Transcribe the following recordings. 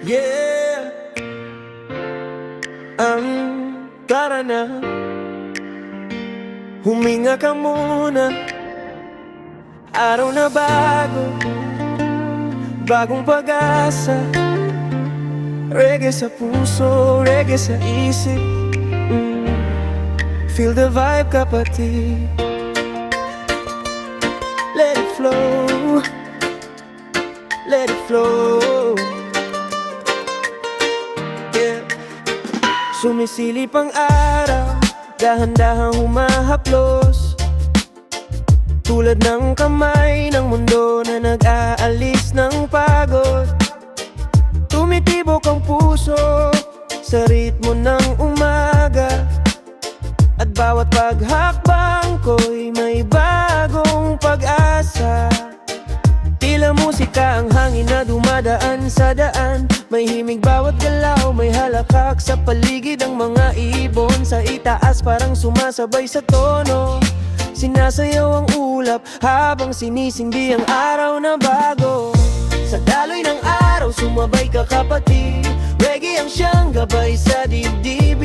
Yeah. Ang tara na. Huminga ka muna. Araw na bago. Bagong pag-asa. Reggae sa puso, reggae sa isip. Mm. Feel the vibe kapatid. Let it flow. Let it flow Sumisilip ang araw Dahan-dahang humahaplos. Tulad ng kamay ng mundo na nag-aalis ng pagod. Tumitibok ang puso sa ritmo ng umaga. At bawat paghakbang Musika ang hangin na dumadaan sa daan. May himig bawat galaw, may halakak sa paligid Ang mga ibon. Sa itaas parang sumasabay sa tono. Sinasayaw ang ulap habang sinisindi ang araw na bago. Sa daloy ng araw, sumabay ka kapatid. Reggae ang siyang gabay sa dibdib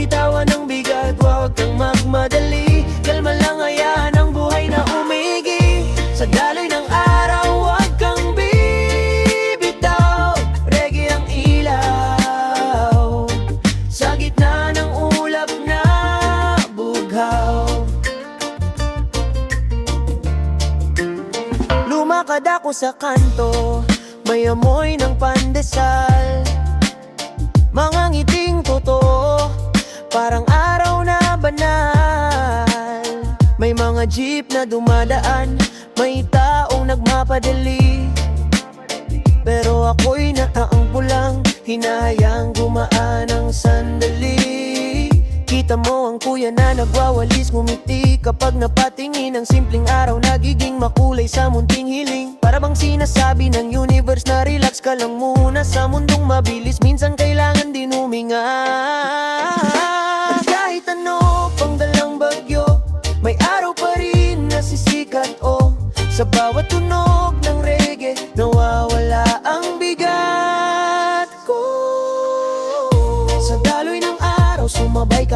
sa kanto May amoy ng pandesal. Mga ngiting totoo Parang araw na banal. May mga jeep na dumadaan May taong nagmapadali. Pero ako'y nataangko lang Hinahayang gumaan ang sandali Kita mo ang kuya na nagwawalis Ngumiti kapag napatingin Ang simpleng araw nagiging makulay sa munting hiling. Para bang sinasabi ng universe na relax ka lang muna Sa mundong mabilis minsan kailangan din huminga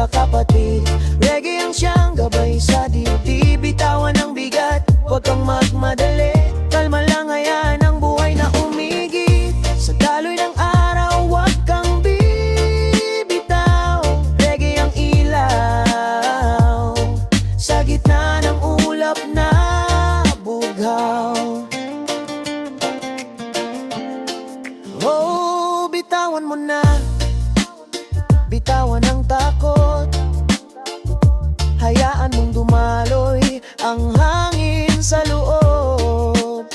sumabay ka kapatid Reggae ang siyang gabay sa dibdib. Bitawan ang bigat, huwag kang magmadali. Kalma lang hayaan ang buhay na umigit. Sa daloy ng araw, huwag kang bibitaw. Reggae ang ilaw. Sa gitna ng ulap na bughaw. Oh, bitawan mo na Bitawan ang takot. Hayaan mong dumaloy Ang hangin sa loob.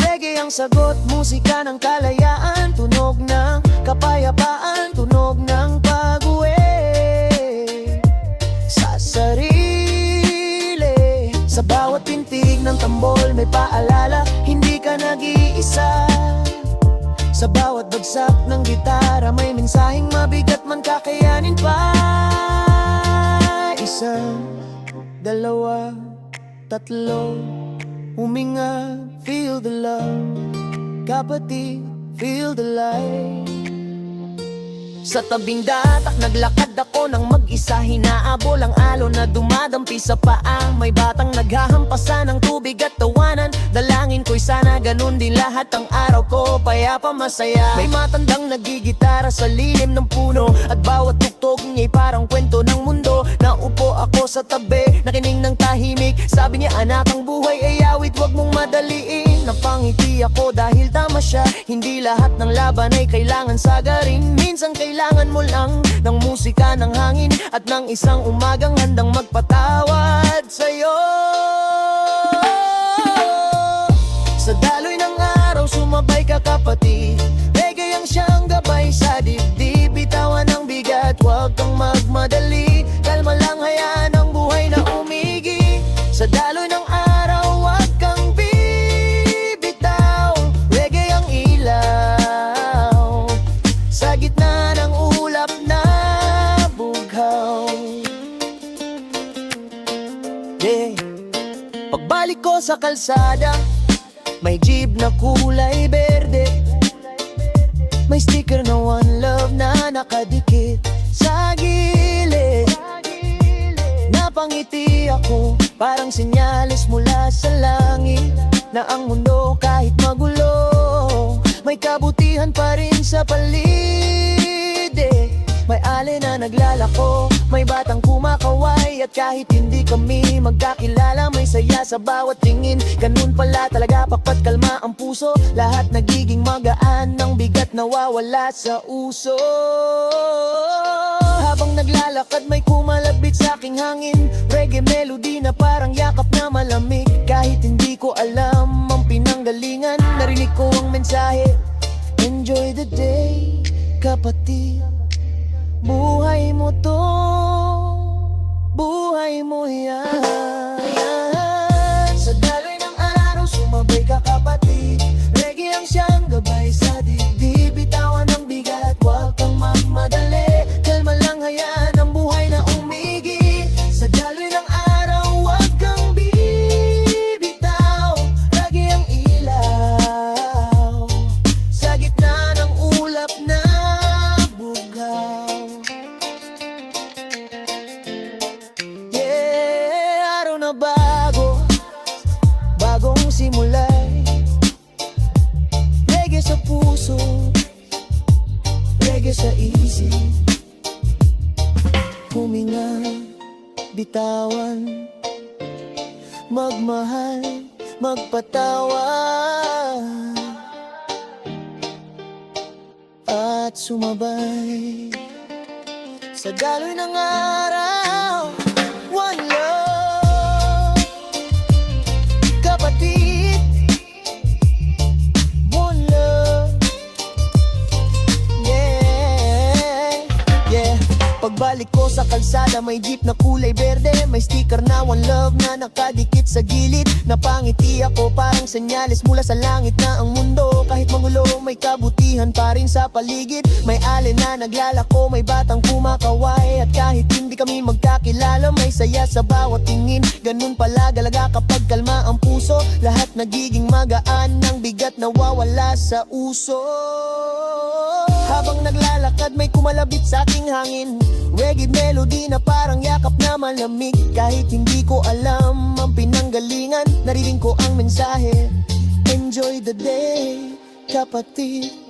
Reggae ang sagot Musika ng kalayaan. Tunog ng kapayapaan Tunog ng pag-uwi. Sa sarili Sa bawat pintig ng tambol May paalala sa bawat bagsak ng gitara May mensaheng mabigat man kakayanin pa. Isa, dalawa, tatlo Huminga, feel the love. Kapatid, feel the light sa tabing datak naglakad ako ng mag-isa. Hinaabol ang alon na dumadampi sa paa May batang naghahampasan ng tubig at tawanan. Dalangin ko'y sana ganun din lahat ang araw ko. Payapa masaya. May matandang nagigitara sa lilim ng puno. At bawat tugtog niya'y parang kwento ng mundo. Naupo ako sa tabi, nakinig ng tahimik. Sabi niya anak ang buhay ay awit. Huwag mong madaliin Napangiti ako dahil tama siya. Hindi lahat ng laban ay kailangan sagarin. Minsan kailangan mo lang ng musika ng hangin At ng isang umagang handang magpatawad sa'yo. Sa daloy ng araw sumabay ka kapatid sa kalsada. May jeep na kulay berde. May sticker na one love na nakadikit sa gilid. Napangiti ako parang sinyalis mula sa langit Na ang mundo kahit magulo. May kabutihan pa rin sa paligid. May alin na naglalako May batang kumakaway. At kahit hindi kami magkakilala May saya sa bawat tingin. Ganun pala talaga pakpat kalma ang puso. Lahat nagiging magaan Ang bigat nawawala sa uso. Habang naglalakad may kumalabit sa aking hangin. Reggae melody na parang yakap na malamig. Kahit hindi ko alam ang pinanggalingan Narinig ko ang mensahe. Enjoy the day, kapatid Buhay mo to. Buhay mo yan. Sa daloy ng araw Sumabay ka kapatid. Reggae ang siyang sa isip. Huminga, bitawan. Magmahal, magpatawa. At sumabay Sa daloy ng araw Pagbalik ko sa kalsada may jeep na kulay berde. May sticker na one love na nakadikit sa gilid. Napangiti ako parang senyales mula sa langit na ang mundo. Kahit mangulo may kabutihan pa rin sa paligid. May alin na naglalako may batang kumakaway At kahit hindi kami magkakilala may saya sa bawat tingin. Ganun pala galaga kapag kalma ang puso. Lahat nagiging magaan ng bigat nawawala sa uso habang naglalakad may kumalabit sa aking hangin. Reggae melody na parang yakap na malamig. Kahit hindi ko alam ang pinanggalingan Narinig ko ang mensahe. Enjoy the day, kapatid